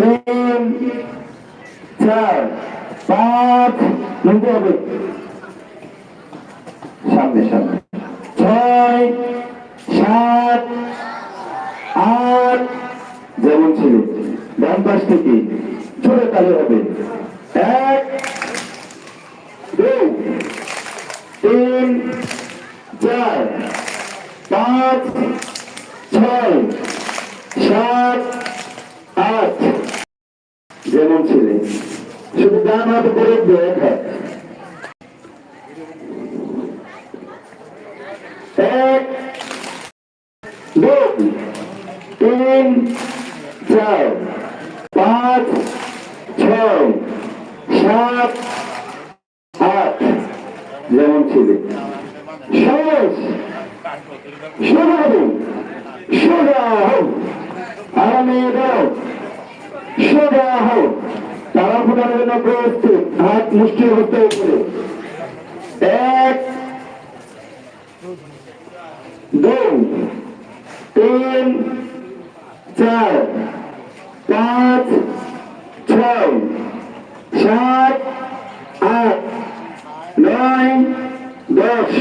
তিন, চার, পাঁচ, নিতে হবে। সামনে সামনে। ছয়, সাত, আট, যেমন ছিল। ডান পাশ থেকে জোরে তালে হবে। এক, দুই, তিন, চার, পাঁচ, ছয়, সাত, আট। যেমন ছিলে। শুধু ডান হাত। করে এক তিন, চার, পাঁচ, ছয়, সাত, আট। যেমন ছিলে। সহজ। সোজা সোজা আরামে দাও সোজা হোক তারা ফোটার জন্য প্রস্তুত। হাত মুষ্টি হতে উপরে। এক, দুই, তিন, চার, পাঁচ, ছয়, সাত, আট, নয়, দশ,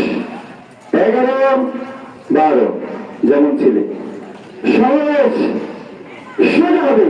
এগারো, বারো। যেমন ছিলে। সহজ সোজা হবে।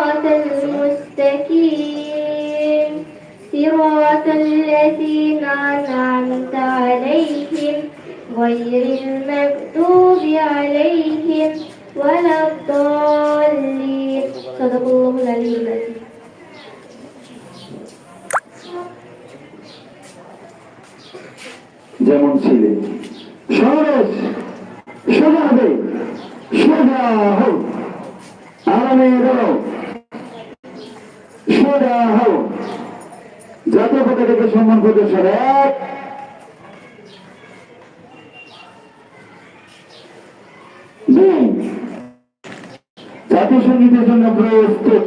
الذين أنعمت عليهم غير المغضوب عليهم ولا الضالين صدق الله العلي العظيم যেমন ছিলে সহজ সোজা হবে সোজা হোক আরামে দাও সোজা হোক জাতীয় পতাকাকে সম্মান এক। দুই জাতীয় সঙ্গীতের জন্য প্রস্তুত।